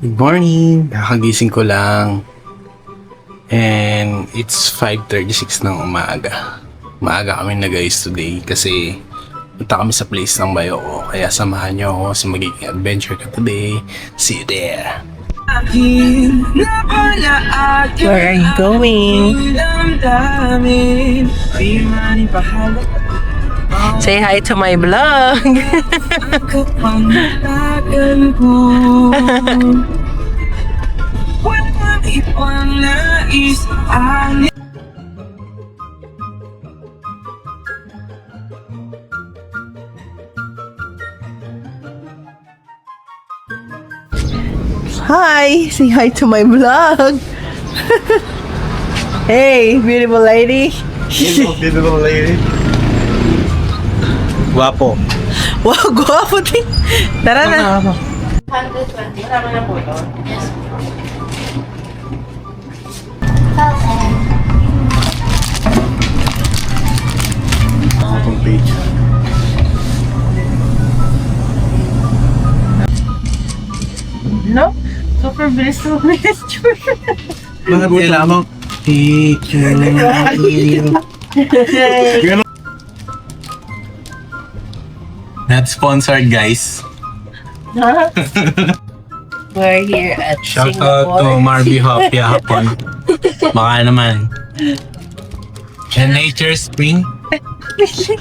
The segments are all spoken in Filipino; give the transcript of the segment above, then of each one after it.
Good morning! Kakagising ko lang. And it's 5.36 ng umaga. Maaga kami nag today kasi punta kami sa place ng bayo ko. Kaya samahan niyo ako sa magiging adventure ko today. See you there! Where are you going? Say hi to my vlog. Walang ibang nais ang Hi! Say hi to my vlog. hey, beautiful lady. Beautiful lady. Guwapo. Wow, gwapo din. Tara na. Itong page. No? Super bilis to picture. Bakit kailangan picture? Not sponsored guys. We're here at Shout out to Singapore. Marby Hopia Hapon. Baka naman. And Nature Spring.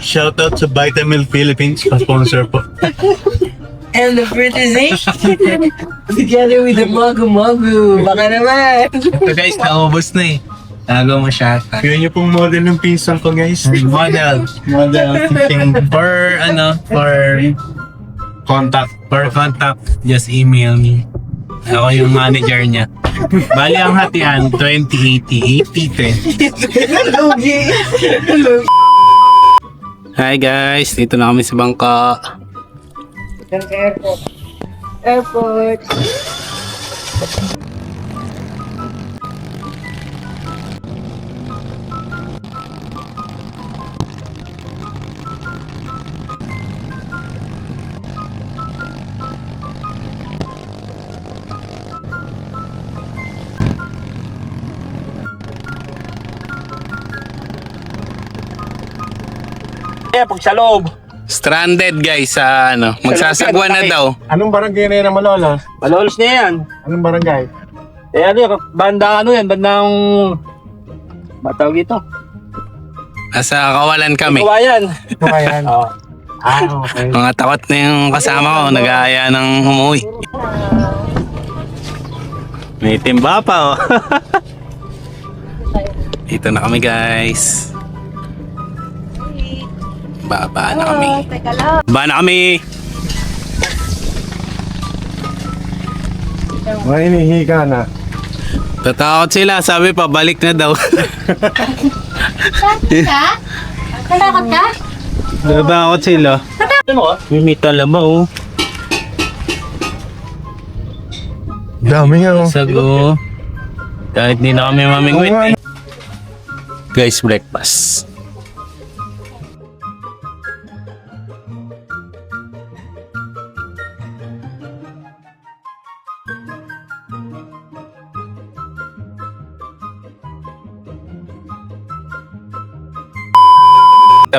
Shout out to Vitamil Philippines, pa-sponsor po. And the Britishization. Together with the Magu Magu. Baka naman. Ito guys, naubos na eh. Tago mo siya. Yun yung pong model ng pinsan ko, guys. Model. Model. For ano, for contact. for contact, just email me. Ako yung manager niya. Bali ang hatian, 2080, 80, Lugi. 20. Hi guys, dito na kami sa Bangka. Airport. Airport. Eh, pag sa loob. Stranded guys sa ano, magsasagwa na daw. Anong barangay na yan ang Malolos? Malolos na yan. Anong barangay? Eh ano yan, banda ano yan, bandang... Matawag ito. Nasa kawalan kami. Kawayan. Ito ba yan? Oo. Ah, okay. Mga takot na yung kasama ko, nag-aaya ng umuwi. May timba pa oh. Dito na kami guys. Baba na kami. Baba na kami. May inihiga na. Tatakot sila, sabi pa balik na daw. ka? Natakot ka? Tatakot sila. May may talaba oh. Dami nga, oh. Sago. Kahit di na kami mamingwit. Guys, breakfast.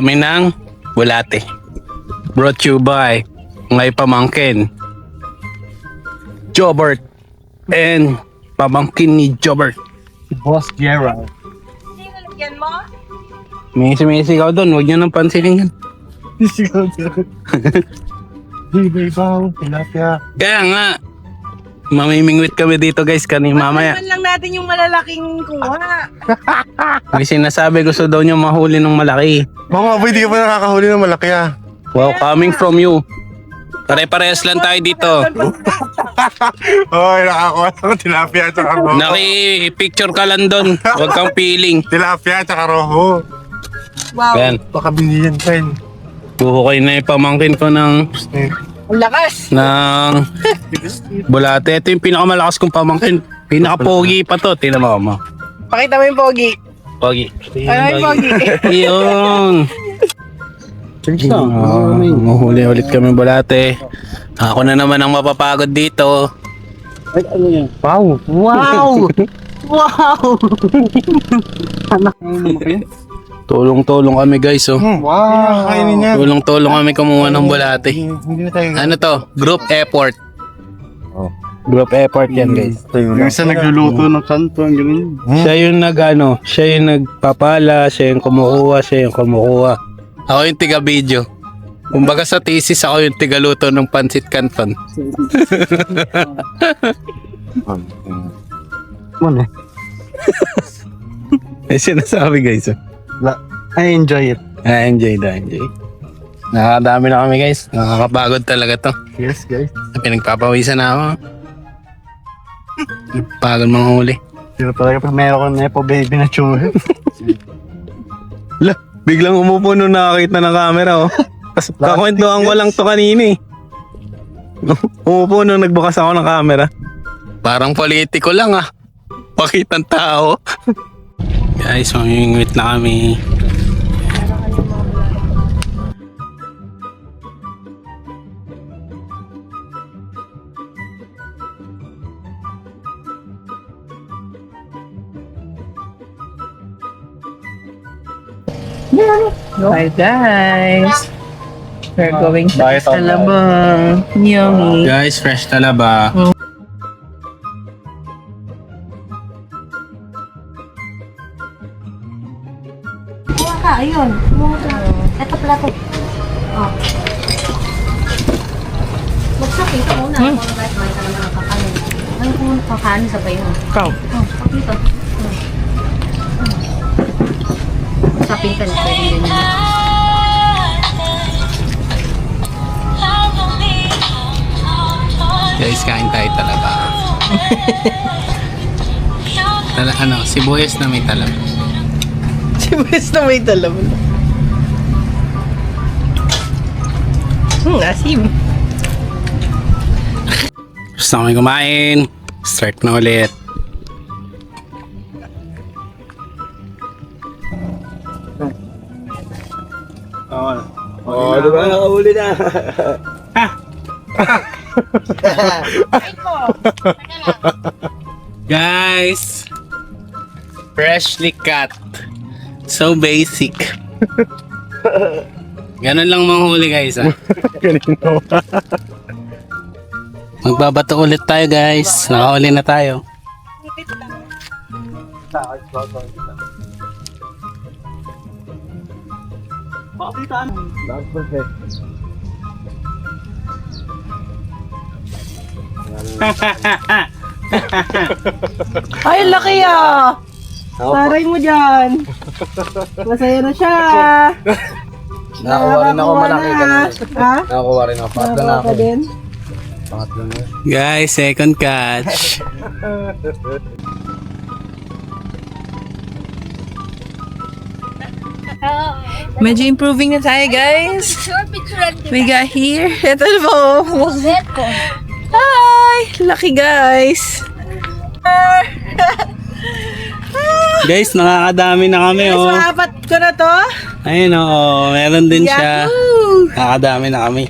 Kami ng bulate. Brought to you by Ngay Pamangkin. Jobert and pamangkin ni Jobert. Boss Gerald. May sumisigaw doon, huwag niyo nang pansinin yan. Sigaw siya. Bibay baw, tilapia. Kaya nga, mamimingwit kami dito guys kani mamaya. Iwan lang natin yung malalaking kuha. May sinasabi gusto daw niyo mahuli ng malaki. Mga boy, di ka pa nakakahuli ng malaki ah. Wow, coming from you. Pare-parehas lang tayo dito. Oy, nakakuha ng tilapia at saka roho. Naki-picture ka lang doon. Huwag kang feeling. Tilapia at saka roho. Wow. Yan. Baka binigyan pa yun. Buhukay na yung pamangkin ko ng, Ang lakas. ng bulate. Ito yung pinakamalakas kong pamangkin. Pinaka-pogi pa to. Tingnan mo mo. Pakita mo yung pogi. Pogi. Ay, pogi. Yun. Uh, Muhuli ulit kami bulate. Ako na naman ang mapapagod dito. Ay, ano yan? Wow! Wow! wow! Tulong-tulong kami guys oh. Wow! Kainin niya. Tulong-tulong kami kumuha ng bulate. Hindi na tayo. Ano to? Group effort. Group effort yan guys. Yung isa nagluluto ng kanto, ang ganun. Siya yung nag ano, siya yung nagpapala, siya yung kumukuha, siya yung kumukuha. Ako yung tiga video. Kumbaga sa thesis ako yung tigaluto ng pansit canton. Ano eh? Eh sinasabi guys. oh. I enjoy it. Ah, enjoy na, enjoy. Nakakadami na kami guys. Nakakapagod talaga to. Yes, guys. Pinagpapawisan na ako. Pagod mga huli. Sino talaga pag meron ko nepo baby na tsura. La, biglang umupo nung nakakita ng camera oh. Kas- Kakwentuhan ko lang to kanina eh. umupo nung nagbukas ako ng camera. Parang politiko lang ah. Pakitang tao. Guys, mamimingwit na kami. Hi guys! We're going to Bakit ako- Talabang. Yummy. Guys, fresh talaba. Ano kung kakanin sa bayo? Ikaw. Oh, pakito. Hmm. Hmm. Sapin ka na. Pwede din yun. Guys, kain tayo talaba. Tala, ano, sibuyas na may talaba. Sibuyas na may talaman. Hmm, asim. Gusto kami kumain. Start na ulit. Oh, di ba? Nakahuli na. Guys! Freshly cut. So basic. Ganun lang mga huli guys ah. Magbabato ulit tayo guys. Nakahuli na tayo. Ay, laki ah! Taray mo dyan. Masaya na siya. Nakakuha rin ako malaki. Ha? Nakakuha rin ako. Pangatlo na ako. Din. Pangatlo na. Guys, second catch. Medyo improving na tayo, guys. We got here. Ito na po. Hi! Lucky, guys. Guys, nakakadami na kami Guys, oh. maapat ko na to. Ayun oh, meron din siya. Yahoo! Nakakadami na kami.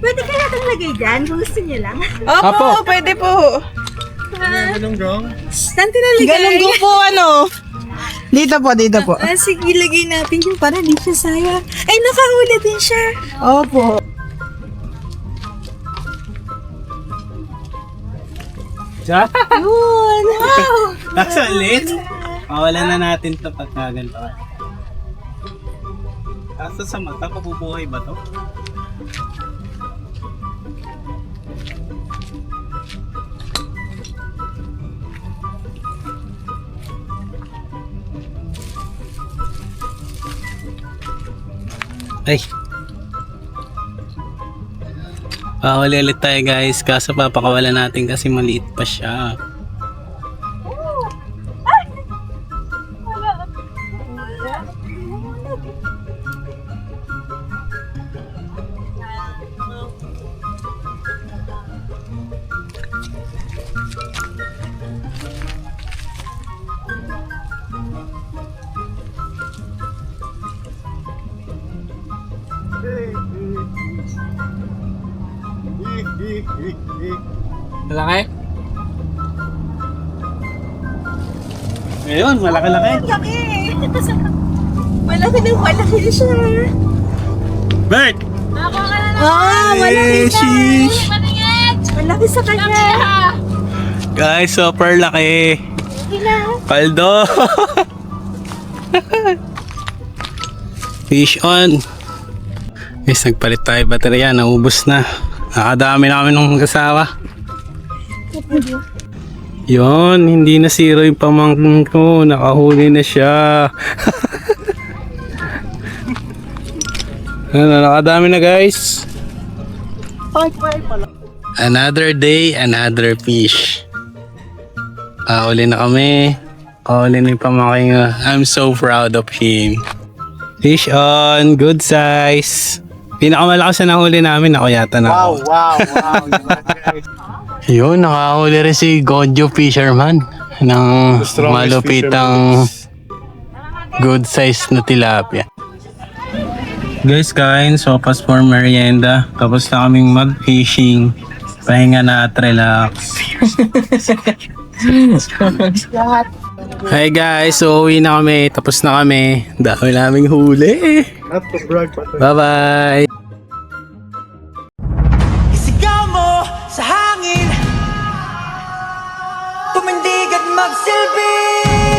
Pwede ka natin lagay dyan kung gusto niyo lang. Opo, Apo. pwede po. Saan tinalagay? Galunggo po, ano? Dito po, dito po. Ah, sige, ilagay natin yung para di siya sayang. Ay, nakahuli din siya. Opo. Yun. Wow. Kaso ulit. Mawalan na natin to pagka ganito. Kaso sa mata, mabubuhay ba to? Ay. Pahuli ulit tayo guys, kaso papakawalan natin kasi maliit pa siya. Malaki. Ngayon, malaki-laki. Malaki Malaki na malaki na siya. Bert! Nakakuha ka na naman. Oh, malaki eh, sheesh. Malaki sa kanya. Guys, super laki. Paldo. Fish on. Guys, nagpalit tayo baterya. Naubos na. Nakadami namin ng kasawa. Yon, hindi na zero yung pamangkin ko. Nakahuli na siya. ano, nakadami na guys. Another day, another fish. Kahuli na kami. Kahuli na yung pamangkin ko. I'm so proud of him. Fish on, good size. Pinakamalakas na nahuli namin, ako yata na. Wow, Wow, wow. Yun, nakahuli rin si Gojo Fisherman ng malupitang good size na tilapia. Guys, kain sopas for merienda. Tapos na kaming mag-fishing. Pahinga na at relax. Hi guys, so uwi na kami. Tapos na kami. Dami naming huli. Bye-bye! magsilbi.